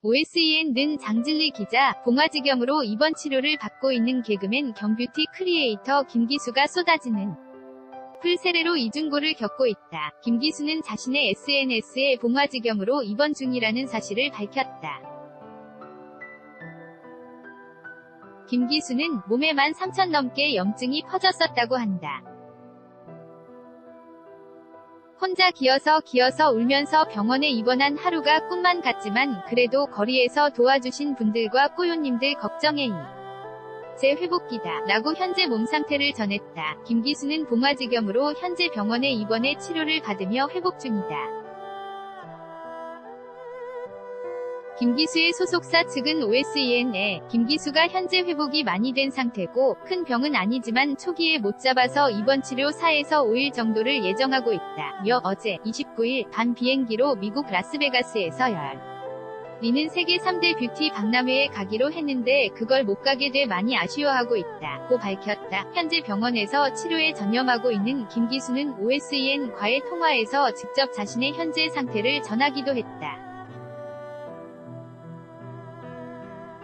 OSEN 는 장진리 기자, 봉화지경으로 입원 치료를 받고 있는 개그맨 겸 뷰티 크리에이터 김기수가 쏟아지는 풀 세례로 이중고를 겪고 있다. 김기수는 자신의 SNS에 봉화지경으로 입원 중이라는 사실을 밝혔다. 김기수는 몸에 13,000 넘게 염증이 퍼졌었다고 한다. 혼자 기어서 기어서 울면서 병원에 입원한 하루가 꿈만 같지만 그래도 거리에서 도와주신 분들과 꼬요님들 걱정해 이. 제 회복기다. 라고 현재 몸 상태를 전했다. 김기수는 봉화지경으로 현재 병원에 입원해 치료를 받으며 회복 중이다. 김기수의 소속사 측은 OSEN에 김기수가 현재 회복이 많이 된 상태고 큰 병은 아니지만 초기에 못 잡아서 입원 치료 4에서 5일 정도를 예정하고 있다. 며 어제 29일 반 비행기로 미국 라스베가스에서 열. 리는 세계 3대 뷰티 박람회에 가기로 했는데 그걸 못 가게 돼 많이 아쉬워하고 있다. 고 밝혔다. 현재 병원에서 치료에 전념하고 있는 김기수는 OSEN과의 통화에서 직접 자신의 현재 상태를 전하기도 했다.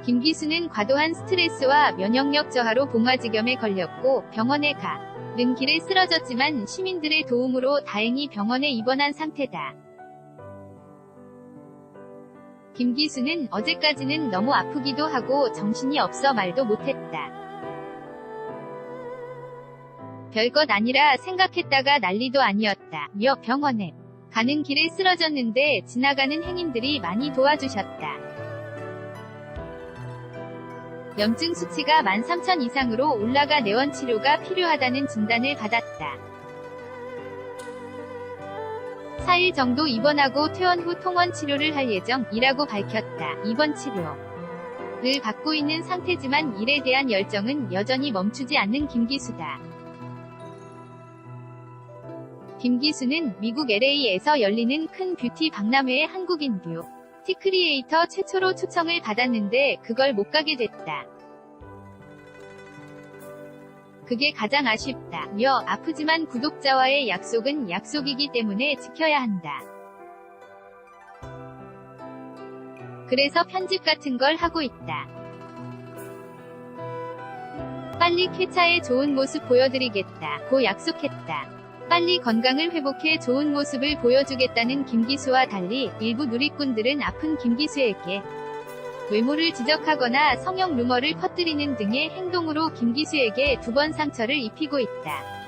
김기수는 과도한 스트레스와 면역력 저하로 봉화지겸에 걸렸고 병원에 가. 는 길에 쓰러졌지만 시민들의 도움으로 다행히 병원에 입원한 상태다. 김기수는 어제까지는 너무 아프기도 하고 정신이 없어 말도 못했다. 별것 아니라 생각했다가 난리도 아니었다. 며 병원에 가는 길에 쓰러졌는데 지나가는 행인들이 많이 도와주셨다. 염증 수치가 13,000 이상으로 올라가 내원 치료가 필요하다는 진단을 받았다. 4일 정도 입원하고 퇴원 후 통원 치료를 할 예정이라고 밝혔다. 입원 치료를 받고 있는 상태지만 일에 대한 열정은 여전히 멈추지 않는 김기수다. 김기수는 미국 LA에서 열리는 큰 뷰티 박람회에 한국인 뷰 티크리에이터 최초로 초청을 받았는데 그걸 못 가게 됐다. 그게 가장 아쉽다. 며 아프지만 구독자와의 약속은 약속이기 때문에 지켜야 한다. 그래서 편집 같은 걸 하고 있다. 빨리 쾌차의 좋은 모습 보여드리겠다. 고 약속했다. 빨리 건강을 회복해 좋은 모습을 보여주겠다는 김기수와 달리 일부 누리꾼들은 아픈 김기수에게 외모를 지적하거나 성형 루머를 퍼뜨리는 등의 행동으로 김기수에게 두 번 상처를 입히고 있다.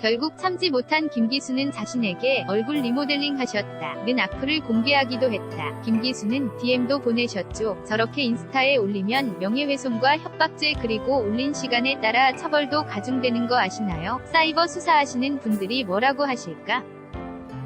결국 참지 못한 김기수는 자신에게 얼굴 리모델링 하셨다. 는 악플을 공개하기도 했다. 김기수는 DM도 보내셨죠. 저렇게 인스타에 올리면 명예훼손과 협박죄 그리고 올린 시간에 따라 처벌도 가중되는 거 아시나요? 사이버 수사하시는 분들이 뭐라고 하실까?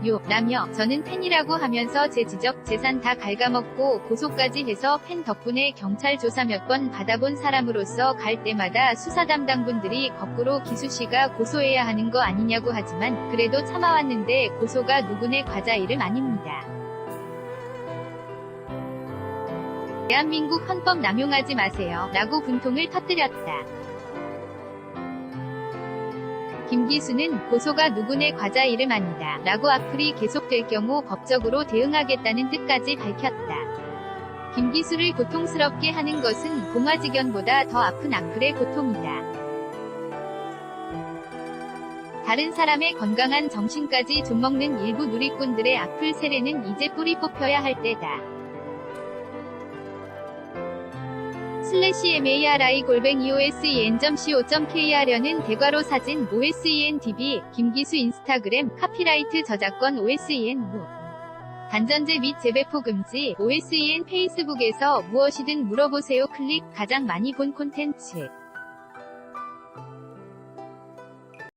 요, 라며 저는 팬이라고 하면서 제 지적, 재산 다 갉아먹고 고소까지 해서 팬 덕분에 경찰 조사 몇 번 받아본 사람으로서 갈 때마다 수사 담당분들이 거꾸로 기수씨가 고소해야 하는 거 아니냐고 하지만 그래도 참아왔는데 고소가 누구네 과자 이름 아닙니다. 대한민국 헌법 남용하지 마세요. 라고 분통을 터뜨렸다. 김기수는 고소가 누구네 과자 이름 아니다. 라고 악플이 계속될 경우 법적으로 대응하겠다는 뜻까지 밝혔다. 김기수를 고통스럽게 하는 것은 봉화지견보다 더 아픈 악플의 고통이다. 다른 사람의 건강한 정신까지 좀먹는 일부 누리꾼들의 악플 세례는 이제 뿌리 뽑혀야 할 때다. 슬래시 MARI 골뱅이 OSEN.co.kr여는 대괄호 사진 OSENTV 김기수 인스타그램 카피라이트 저작권 OSEN 무. 단전제 및 재배포 금지 OSEN 페이스북에서 무엇이든 물어보세요. 클릭. 가장 많이 본 콘텐츠